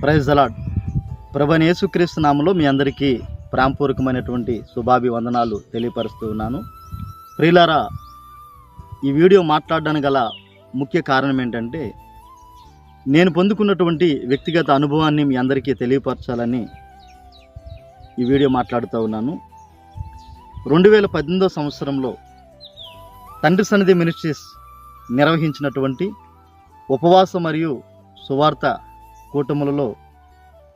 Praise అలాడ్ ప్రభని యేసుక్రీస్తు నామంలో మీ అందరికీ ప్రాంపూర్వకమైనటువంటి శుభాభివందనాలు తెలియపరుస్తూ ఉన్నాను. ప్రియులారా ఈ వీడియో మాట్లాడడానికి గల ముఖ్య కారణం ఏంటంటే నేను పొందుకున్నటువంటి వ్యక్తిగత అనుభవాన్ని మీ అందరికీ తెలియపరచాలని ఈ వీడియో మాట్లాడుతూ ఉన్నాను. రెండు వేల పద్దెనిమిదో సంవత్సరంలో తండ్రి సన్నిధి మినిస్ట్రీస్ నిర్వహించినటువంటి ఉపవాస మరియు సువార్త కూటములలో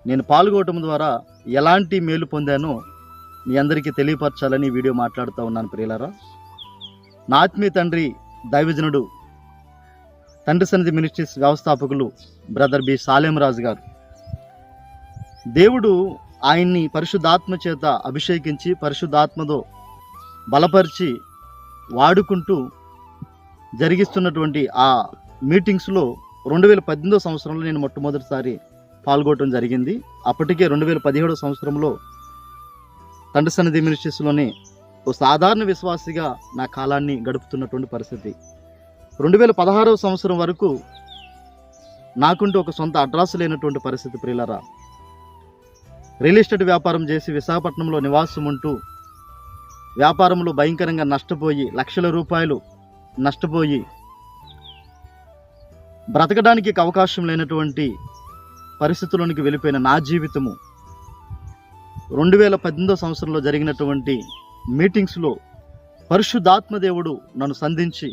నేను పాల్గొనడం ద్వారా ఎలాంటి మేలు పొందానో మీ అందరికీ తెలియపరచాలని వీడియో మాట్లాడుతూ ఉన్నాను ప్రియులరా. నా ఆత్మీయ తండ్రి దైవజనుడు తండ్రి సన్నిధి మినిస్ట్రీస్ వ్యవస్థాపకులు బ్రదర్ బి. సాలేమరాజు గారు. దేవుడు ఆయన్ని పరిశుద్ధాత్మ చేత అభిషేకించి పరిశుద్ధాత్మతో బలపరిచి వాడుకుంటూ జరిగిస్తున్నటువంటి ఆ మీటింగ్స్లో రెండు వేల పద్దెనిమిదో సంవత్సరంలో నేను మొట్టమొదటిసారి పాల్గొనడం జరిగింది. అప్పటికే రెండు వేల పదిహేడో సంవత్సరంలో తండ్రి సన్నిధి మినిస్ట్రీస్లోనే ఓ సాధారణ విశ్వాసిగా నా కాలాన్ని గడుపుతున్నటువంటి పరిస్థితి. రెండు వేల పదహారవ సంవత్సరం వరకు నాకుంటూ ఒక సొంత అడ్రస్ లేనటువంటి పరిస్థితి ప్రియులరా. రియల్ ఎస్టేట్ వ్యాపారం చేసి విశాఖపట్నంలో నివాసం ఉంటూ వ్యాపారంలో భయంకరంగా నష్టపోయి లక్షల రూపాయలు నష్టపోయి బ్రతకడానికి అవకాశం లేనటువంటి పరిస్థితుల్లోనికి వెళ్ళిపోయిన నా జీవితము రెండు వేల పద్దెనిమిదో సంవత్సరంలో జరిగినటువంటి మీటింగ్స్లో పరిశుద్ధాత్మదేవుడు నన్ను సంధించి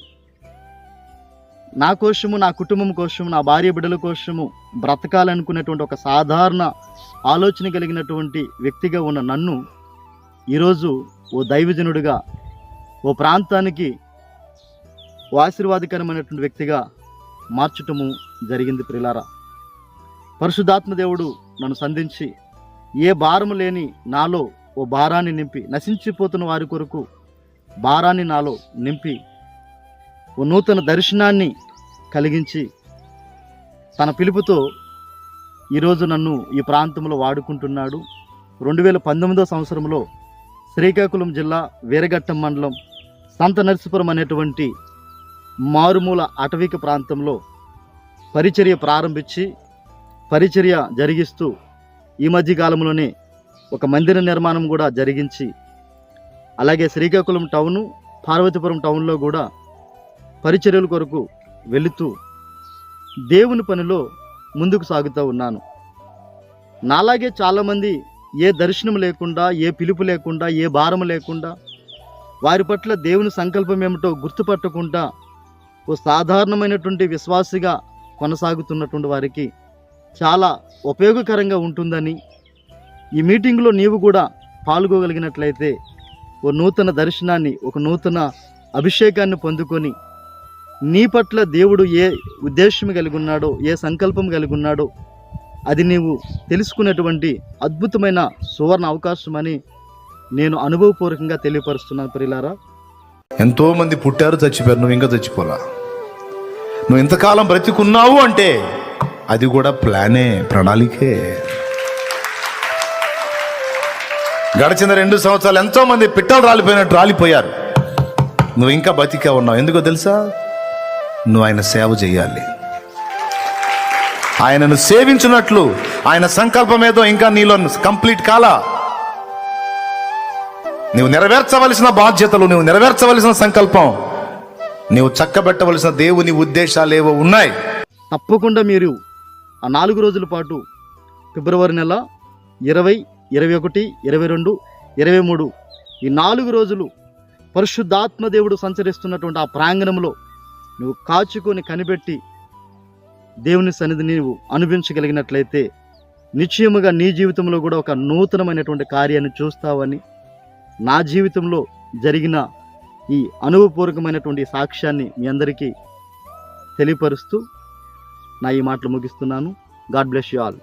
నా కోసము నా కుటుంబం కోసము నా భార్య బిడ్డల కోసము బ్రతకాలనుకునేటువంటి ఒక సాధారణ ఆలోచన కలిగినటువంటి వ్యక్తిగా ఉన్న నన్ను ఈరోజు ఓ దైవజనుడిగా ఓ ప్రాంతానికి ఓ ఆశీర్వాదకరమైనటువంటి వ్యక్తిగా మార్చటము జరిగింది ప్రిలారా. పరిశుద్ధాత్మ దేవుడు నన్ను సంధించి ఏ భారము లేని నాలో ఓ భారాన్ని నింపి నశించిపోతున్న వారి కొరకు భారాన్ని నాలో నింపి ఓ నూతన దర్శనాన్ని కలిగించి తన పిలుపుతో ఈరోజు నన్ను ఈ ప్రాంతంలో వాడుకుంటున్నాడు. రెండు వేల పంతొమ్మిదో సంవత్సరంలో శ్రీకాకుళం జిల్లా వీరఘట్టం మండలం సంత నరసీపురం అనేటువంటి మారుమూల అటవిక ప్రాంతంలో పరిచర్య ప్రారంభించి పరిచర్య జరిగిస్తూ ఈ మధ్య కాలంలోనే ఒక మందిర నిర్మాణం కూడా జరిగించి అలాగే శ్రీకాకుళం టౌను పార్వతీపురం టౌన్లో కూడా పరిచర్యల కొరకు వెళుతూ దేవుని పనిలో ముందుకు సాగుతూ ఉన్నాను. నాలాగే చాలామంది ఏ దర్శనం లేకుండా ఏ పిలుపు లేకుండా ఏ భారం లేకుండా వారి పట్ల దేవుని సంకల్పం ఏమిటో గుర్తుపట్టకుండా ఓ సాధారణమైనటువంటి విశ్వాసిగా కొనసాగుతున్నటువంటి వారికి చాలా ఉపయోగకరంగా ఉంటుందని ఈ మీటింగ్లో నీవు కూడా పాల్గొగలిగినట్లయితే ఓ నూతన దర్శనాన్ని ఒక నూతన అభిషేకాన్ని పొందుకొని నీ పట్ల దేవుడు ఏ ఉద్దేశం కలిగి ఉన్నాడో ఏ సంకల్పం కలిగి ఉన్నాడో అది నీవు తెలుసుకునేటువంటి అద్భుతమైన సువర్ణ అవకాశం అని నేను అనుభవపూర్వకంగా తెలియపరుస్తున్నాను ప్రిలారా ఎంతోమంది పుట్టారు చచ్చిపోయారు నువ్వు ఇంకా చచ్చిపోలా. నువ్వు ఇంతకాలం బ్రతికున్నావు అంటే అది కూడా ప్లానే ప్రణాళికే. గడిచిన రెండు సంవత్సరాలు ఎంతోమంది పిట్టలు రాలిపోయినట్టు రాలిపోయారు. నువ్వు ఇంకా బతికే ఉన్నావు. ఎందుకో తెలుసా? నువ్వు ఆయన సేవ చేయాలి. ఆయనను సేవించినట్లు ఆయన సంకల్పం ఏదో ఇంకా నీలో కంప్లీట్ కాలా? నీవు నెరవేర్చవలసిన బాధ్యతలు నువ్వు నెరవేర్చవలసిన సంకల్పం నీవు చక్కబెట్టవలసిన దేవుని ఉద్దేశాలు ఏవో ఉన్నాయి. తప్పకుండా మీరు ఆ నాలుగు రోజుల పాటు ఫిబ్రవరి నెల ఇరవై ఇరవై ఒకటి ఇరవై రెండు ఇరవై మూడు ఈ నాలుగు రోజులు పరిశుద్ధాత్మ దేవుడు సంచరిస్తున్నటువంటి ఆ ప్రాంగణంలో నువ్వు కాచుకొని కనిపెట్టి దేవుని సన్నిధి నీవు అనుభవించగలిగినట్లయితే నిశ్చయముగా నీ జీవితంలో కూడా ఒక నూతనమైనటువంటి కార్యాన్ని చూస్తావని నా జీవితంలో జరిగిన ఈ అనుభవపూర్వకమైనటువంటి సాక్ష్యాన్ని మీ అందరికీ తెలియపరుస్తూ నా ఈ మాటలు ముగిస్తున్నాను. God bless you all.